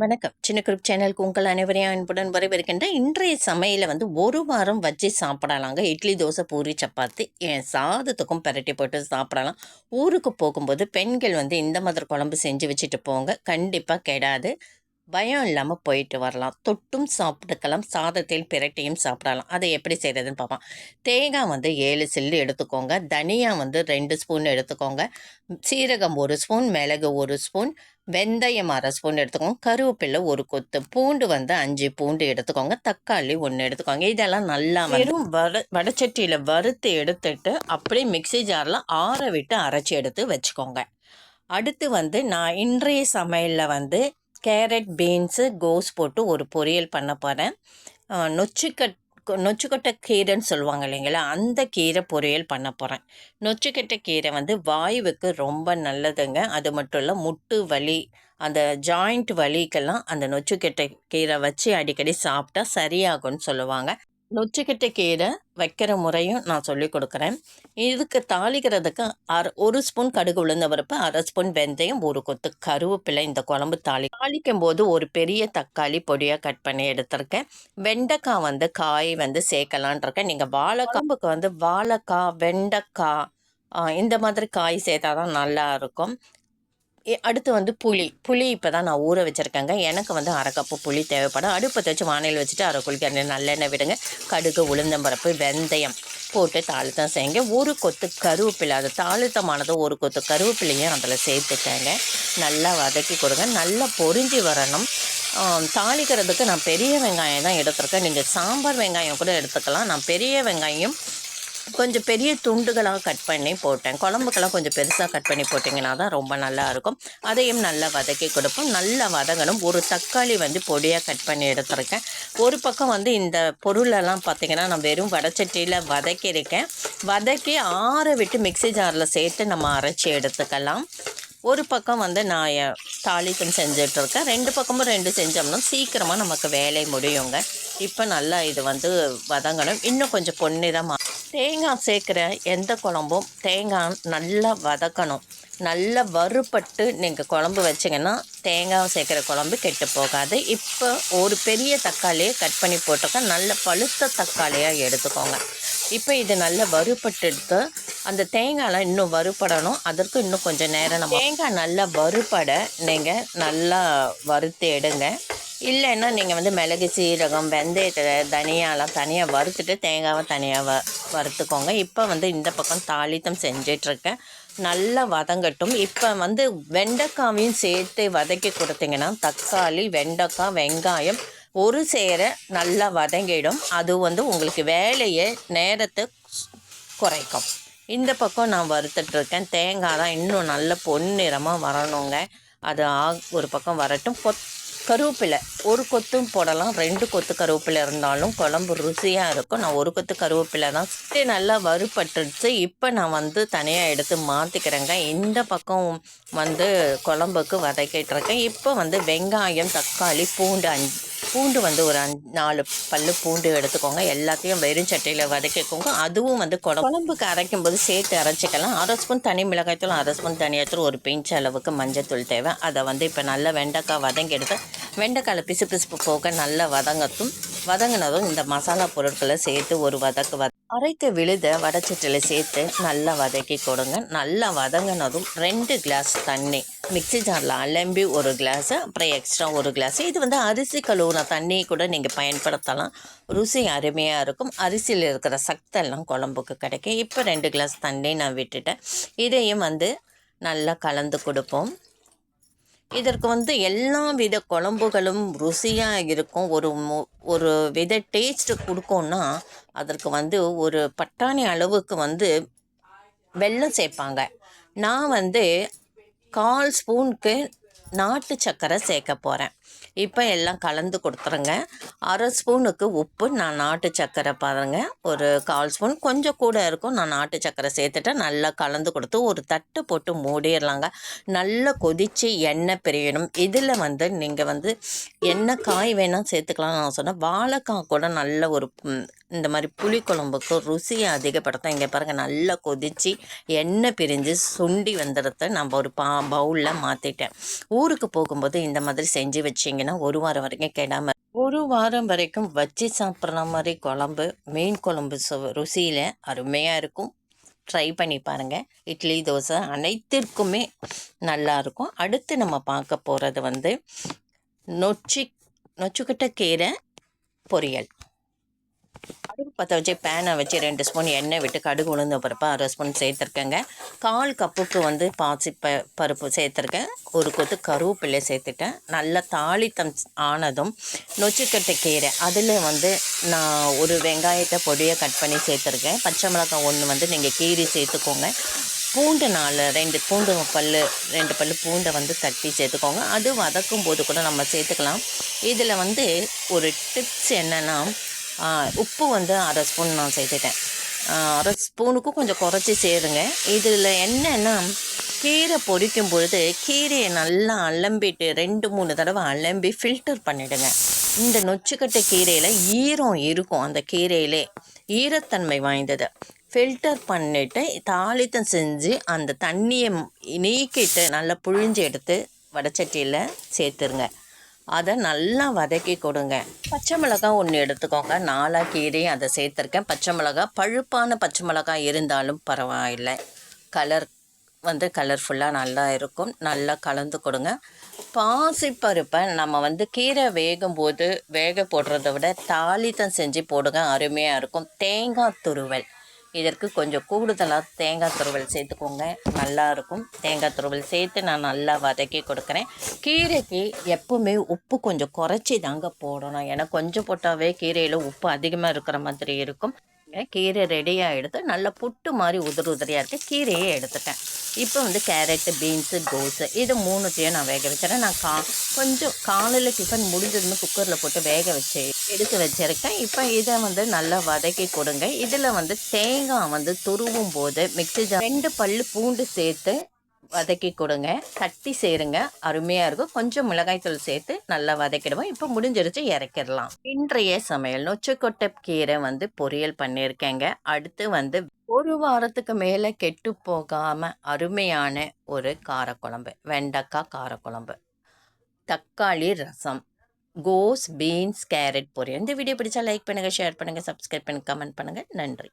வணக்கம். சின்ன குரூப் சேனலுக்கு உங்கள் அனைவரையும் அன்புடன் வரவேற்கின்ற இன்றைய சமையலில் வந்து ஒரு வாரம் வச்சு சாப்பிடலாங்க. இட்லி தோசை பூரி சப்பாத்தி என் சாதத்துக்கும் பரட்டி போட்டு சாப்பிடலாம். ஊருக்கு போகும்போது பெண்கள் வந்து இந்த மாதிரி குழம்பு செஞ்சு வச்சுட்டு போங்க. கண்டிப்பாக கெடாது. பயம் இல்லாமல் போயிட்டு வரலாம். தொட்டும் சாப்பிட்டுக்கலாம். சாதத்தில் பிரட்டையும் சாப்பிடலாம். அதை எப்படி செய்கிறதுன்னு பார்ப்போம். தேங்காய் வந்து ஏழு சில்லு எடுத்துக்கோங்க. தனியாக வந்து ரெண்டு ஸ்பூன் எடுத்துக்கோங்க. சீரகம் ஒரு ஸ்பூன் மிளகு ஒரு ஸ்பூன் வெந்தயம் அரை ஸ்பூன் எடுத்துக்கோங்க. கருவேப்பிலை ஒரு கொத்து பூண்டு வந்து அஞ்சு பூண்டு எடுத்துக்கோங்க. தக்காளி ஒன்று எடுத்துக்கோங்க. இதெல்லாம் நல்லா வெறும் வட வடச்சட்டியில் வறுத்து எடுத்துட்டு அப்படியே மிக்ஸி ஜாரில் ஆற விட்டு அரைச்சி எடுத்து வச்சுக்கோங்க. அடுத்து வந்து நான் இன்றைய சமையலில் வந்து கேரட் பீன்ஸு கோஸ் போட்டு ஒரு பொரியல் பண்ண போகிறேன் நொச்சிக்கட் நொச்சுக்கொட்டை கீரைன்னு சொல்லுவாங்க இல்லைங்களா? அந்த கீரை பொரியல் பண்ண போகிறேன் நொச்சுக்கட்டை கீரை வந்து வாயுவுக்கு ரொம்ப நல்லதுங்க. அது மட்டும் இல்லை முட்டு வலி அந்த ஜாயிண்ட் வலிக்கெல்லாம் அந்த நொச்சுக்கட்டை கீரை வச்சு அடிக்கடி சாப்பிட்டா சரியாகும்னு சொல்லுவாங்க. நொச்சிக்கிட்ட கீரை வைக்கிற முறையும் நான் சொல்லி கொடுக்குறேன். இதுக்கு தாளிக்கிறதுக்கு அரை ஒரு ஸ்பூன் கடுகு உளுந்த பருப்பு அரை ஸ்பூன் வெந்தயம் ஒரு கொத்து கருவேப்பிலை இந்த குழம்பு தாளி தாளிக்கும் போது ஒரு பெரிய தக்காளி பொடியாக கட் பண்ணி எடுத்திருக்கேன். வெண்டைக்காய் வந்து காய் வந்து சேர்க்கலான் இருக்கேன். நீங்கள் வாழைக்காம்புக்கு வந்து வாழைக்காய் வெண்டைக்காய் இந்த மாதிரி காய் சேர்த்தா தான் நல்லா இருக்கும். அடுத்து வந்து புளி. புளி இப்போ தான் நான் ஊற வச்சுருக்கேங்க. எனக்கு வந்து அரை கப்பு புளி தேவைப்படும். அடுப்பை வச்சு வானையில் வச்சுட்டு அரை குளிக்க நல்லெண்ணெய் விடுங்க. கடுகு உளுந்தம்பருப்பு வெந்தயம் போட்டு தாளித்தம் செய்யுங்க. ஒரு கொத்து கருவேப்பிலை அது தாளித்தமானது ஒரு கொத்து கருவேப்பிலையும் அதில் சேர்த்துக்கங்க. நல்லா வதக்கி கொடுங்க. நல்லா பொறிஞ்சி வரணும். தாளிக்கிறதுக்கு நான் பெரிய வெங்காயம் தான் எடுத்துருக்கேன். நீங்கள் சாம்பார் வெங்காயம் கூட எடுத்துக்கலாம். நான் பெரிய வெங்காயம் கொஞ்சம் பெரிய துண்டுகளாக கட் பண்ணி போட்டேன். குழம்புக்கெல்லாம் கொஞ்சம் பெருசாக கட் பண்ணி போட்டிங்கன்னா தான் ரொம்ப நல்லா இருக்கும். அதையும் நல்லா வதக்கி கொடுப்போம். நல்லா வதங்கணும். ஒரு தக்காளி வந்து பொடியாக கட் பண்ணி எடுத்திருக்கேன். ஒரு பக்கம் வந்து இந்த பொருளெல்லாம் பார்த்தீங்கன்னா நான் வெறும் வடச்சட்டியில் வதக்கியிருக்கேன். வதக்கி ஆற விட்டு மிக்ஸி ஜாரில் சேர்த்து நம்ம அரைச்சி எடுத்துக்கலாம். ஒரு பக்கம் வந்து நான் எ- செஞ்சிட்ருக்கேன். ரெண்டு பக்கமும் ரெண்டு செஞ்சோம்னா சீக்கிரமாக நமக்கு வேலை முடியுங்க. இப்போ நல்லா இது வந்து வதங்கணும். இன்னும் கொஞ்சம் பொன்னிறமாக தேங்காய் சேர்க்குற எந்த குழம்பும் தேங்காய் நல்லா வதக்கணும். நல்லா வறுபட்டு நீங்கள் குழம்பு வச்சிங்கன்னா தேங்காய் சேர்க்குற குழம்பு கெட்டு போகாது. இப்போ ஒரு பெரிய தக்காளியை கட் பண்ணி போட்டுக்க நல்ல பழுத்த தக்காளியாக எடுத்துக்கோங்க. இப்போ இது நல்லா வறுபட்டுட்டு அந்த தேங்காய்லாம் இன்னும் வறுபடணும். அதற்கு இன்னும் கொஞ்சம் நேரம் நம்ம தேங்காய் நல்லா வறுபட நீங்கள் நல்லா வறுத்து எடுங்க. இல்லைன்னா நீங்கள் வந்து மிளகு சீரகம் வெந்தயத்தை தனியாலாம் தனியாக வறுத்துட்டு தேங்காவை தனியாக வ வறுத்துக்கோங்க. இப்போ வந்து இந்த பக்கம் தாளித்தம் செஞ்சிட்ருக்கேன். நல்லா வதங்கட்டும். இப்போ வந்து வெண்டைக்காவையும் சேர்த்து வதக்கி கொடுத்தீங்கன்னா தக்காளி வெண்டைக்காய் வெங்காயம் ஒரு சேர நல்லா வதங்கிடும். அது வந்து உங்களுக்கு வேலையை நேரத்தை குறைக்கும். இந்த பக்கம் நான் வறுத்துட்ருக்கேன். தேங்காய் தான் இன்னும் நல்ல பொன்னிறமாக வரணுங்க. அது ஆ ஒரு பக்கம் வரட்டும். கொத் கருவேப்பிலை ஒரு கொத்தும் போடலாம். ரெண்டு கொத்து கருவேப்பிலை இருந்தாலும் குழம்பு ருசியாக இருக்கும். நான் ஒரு கொத்து கருவேப்பிலை தான் சுற்றி நல்லா வறுபட்டுடுச்சு இப்போ நான் வந்து தனியாக எடுத்து மாற்றிக்கிறேங்க இந்த பக்கம் வந்து குழம்புக்கு வதக்கிட்டுருக்கேன் இப்போ வந்து வெங்காயம் தக்காளி பூண்டு அஞ்சு பூண்டு வந்து ஒரு அஞ்சு நாலு பல்லு பூண்டு எடுத்துக்கோங்க. எல்லாத்தையும் வெறும் சட்டையில் வதக்கிக்கோங்க. அதுவும் வந்து குழம்பு குழம்புக்கு அரைக்கும் போது சேர்த்து அரைச்சிக்கலாம். அரை ஸ்பூன் தனி மிளகாய்த்தூள் அரை ஸ்பூன் தனியாத்தூள் ஒரு பிஞ்ச் அளவுக்கு மஞ்சத்தூள் தேவை. அதை வந்து இப்போ நல்லா வெண்டைக்காய் வதங்கி எடுத்து வெண்டைக்காயில் பிசு பிசுப்பு போக நல்லா வதங்கட்டும். வதங்கினதும் இந்த மசாலா பொருட்களை சேர்த்து ஒரு வதக்கு வத அரைத்து விழுத வடச்சட்டில் சேர்த்து நல்லா வதக்கி கொடுங்க. நல்லா வதங்கினதும் ரெண்டு கிளாஸ் தண்ணி. மிக்ஸி ஜாரில் அலம்பி ஒரு கிளாஸு அப்புறம் எக்ஸ்ட்ரா ஒரு கிளாஸ் இது வந்து அரிசி கழுவுன தண்ணியை கூட நீங்கள் பயன்படுத்தலாம். ருசி அருமையாக இருக்கும். அரிசியில் இருக்கிற சக்தெல்லாம் குழம்புக்கு கிடைக்கும். இப்போ ரெண்டு கிளாஸ் தண்ணி நான் விட்டுட்டேன். இதையும் வந்து நல்லா கலந்து கொடுப்போம். இதற்கு வந்து எல்லா வித குழம்புகளும் ருசியாக இருக்கும். ஒரு ஒரு வித டேஸ்ட் கொடுக்கோன்னா அதற்கு வந்து ஒரு பட்டாணி அளவுக்கு வந்து வெல்லம் சேர்ப்பாங்க. நான் வந்து கால் ஸ்பூனுக்கு நாட்டு சர்க்கரை சேர்க்க போகிறேன் இப்போ எல்லாம் கலந்து கொடுத்துருங்க. அரை ஸ்பூனுக்கு உப்பு நான் நாட்டு சர்க்கரை பாருங்க. ஒரு கால் ஸ்பூன் கொஞ்சம் கூட இருக்கும். நான் நாட்டு சர்க்கரை சேர்த்துட்டு நல்லா கலந்து கொடுத்து ஒரு தட்டு போட்டு மூடிடலாங்க. நல்லா கொதித்து எண்ணெய் பிரியணும். இதில் வந்து நீங்கள் வந்து என்ன காய் வேணால் சேர்த்துக்கலாம் நான் சொன்னேன். வாழைக்காய் கூட நல்ல ஒரு இந்த மாதிரி புளிக்குழம்புக்கு ருசியை அதிகப்படுத்தும் இங்கே பாருங்கள் நல்லா கொதித்து எண்ணெய் பிரிஞ்சு சுண்டி வந்துடுறத நம்ம ஒரு பா பவுலில் மாற்றிட்டேன் ஊருக்கு போகும்போது இந்த மாதிரி செஞ்சு வச்சிங்கன்னா ஒரு வாரம் வரைக்கும் கெடாமல் ஒரு வாரம் வரைக்கும் வச்சு சாப்பிட்ற மாதிரி குழம்பு மீன் குழம்பு சு ருசியில் அருமையாக இருக்கும். ட்ரை பண்ணி பாருங்கள் இட்லி தோசை அனைத்திற்குமே நல்லாயிருக்கும் அடுத்து நம்ம பார்க்க போகிறது வந்து நொச்சி நொச்சுக்கிட்ட கீரை பொரியல். அடுப்பு பற்ற வச்சு பேனை வச்சு ரெண்டு ஸ்பூன் எண்ணெய் விட்டு கடுகு உளுந்த பருப்பு அரை ஸ்பூன் சேர்த்துருக்கேங்க. கால் கப்புக்கு வந்து பாசி ப பருப்பு சேர்த்துருக்கேன். ஒரு கொத்து கருவேப்பிள்ளை சேர்த்துட்டேன். நல்லா தாளித்தம் ஆனதும் நொச்சிக்கட்டை கீரை. அதில் வந்து நான் ஒரு வெங்காயத்தை பொடியை கட் பண்ணி சேர்த்துருக்கேன். பச்சை மிளகாய் ஒன்று வந்து நீங்கள் கீரி சேர்த்துக்கோங்க. பூண்டு நாலு ரெண்டு பூண்டு பல் ரெண்டு பல் பூண்டை வந்து தட்டி சேர்த்துக்கோங்க. அது வதக்கும் போது கூட நம்ம சேர்த்துக்கலாம். இதில் வந்து ஒரு டிப்ஸ் என்னென்னா உப்பு வந்து அரை ஸ்பூன் நான் சேர்த்துட்டேன். அரை ஸ்பூனுக்கும் கொஞ்சம் குறைச்சி சேருங்க. இதில் என்னென்னா கீரை பொரிக்கும் பொழுது கீரையை நல்லா அலம்பிட்டு ரெண்டு மூணு தடவை அலம்பி ஃபில்டர் பண்ணிவிடுங்க இந்த நொச்சுக்கட்டை கீரையில் ஈரம் இருக்கும் அந்த கீரையிலே. ஈரத்தன்மை வாய்ந்தது. ஃபில்டர் பண்ணிவிட்டு தாளித்தம் செஞ்சு அந்த தண்ணியை நீக்கிட்டு நல்லா புழிஞ்சு எடுத்து வடச்சட்டியில் சேர்த்துருங்க. அதை நல்லா வதக்கி கொடுங்க. பச்சை மிளகாய் ஒன்று எடுத்துக்கோங்க. நாலா கீரையும் அதை சேர்த்துருக்கேன். பச்சை மிளகாய் பழுப்பான பச்சை மிளகாய் இருந்தாலும் பரவாயில்லை. கலர் வந்து கலர்ஃபுல்லாக நல்லா இருக்கும். நல்லா கலந்து கொடுங்க. பாசிப்பருப்பை நம்ம வந்து கீரை வேகும் போது வேக போடுறத விட தாளித்தம் செஞ்சு போடுங்க. அருமையாக இருக்கும். தேங்காய் துருவல். இதற்கு கொஞ்சம் கூடுதலாக தேங்காய் துருவல் சேர்த்துக்கோங்க. நல்லாயிருக்கும் தேங்காய் துருவல் சேர்த்து நான் நல்லா வதக்கி கொடுக்குறேன். கீரைக்கு எப்போவுமே உப்பு கொஞ்சம் குறைச்சி தாங்க போடணும். ஏன்னா கொஞ்சம் போட்டாவே கீரையில் உப்பு அதிகமாக இருக்கிற மாதிரி இருக்கும். கீரை ரெடியாக எடுத்து நல்லா புட்டு மாதிரி உதிரி உதிரியாக இருக்குது கீரையே எடுத்துட்டேன். இப்போ வந்து கேரட்டு பீன்ஸு கோஸு இது மூணுத்தையும் நான் வேக வச்சுறேன். நான் கா கொஞ்சம் காலையில் டிஃபன் முடிஞ்சதுமே குக்கரில் போட்டு வேக வச்சு எடுத்து வச்சுருக்கேன். இப்போ இதை வந்து நல்லா வதக்கி கொடுங்க. இதில் வந்து தேங்காய் வந்து துருவும் போது மிக்சி ரெண்டு பல் பூண்டு சேர்த்து வதக்கி கொடுங்க. தட்டி சேருங்க. அருமையாக இருக்கும். கொஞ்சம் மிளகாய்த்தூள் சேர்த்து நல்லா வதக்கிடுவோம். இப்போ முடிஞ்சிருச்சு இறக்கிடலாம். இன்றைய சமையல் நொச்சுக்கொட்டை கீரை வந்து பொரியல் பண்ணியிருக்கேங்க. அடுத்து வந்து ஒரு வாரத்துக்கு மேலே கெட்டு போகாமல் அருமையான ஒரு காரக்குழம்பு வெண்டைக்காய் காரக்குழம்பு. தக்காளி ரசம் கோஸ் பீன்ஸ் கேரட் பொரியல். இந்த வீடியோ பிடிச்சா லைக் பண்ணுங்கள் ஷேர் பண்ணுங்கள் சப்ஸ்கிரைப் பண்ணி கமெண்ட் பண்ணுங்கள் நன்றி.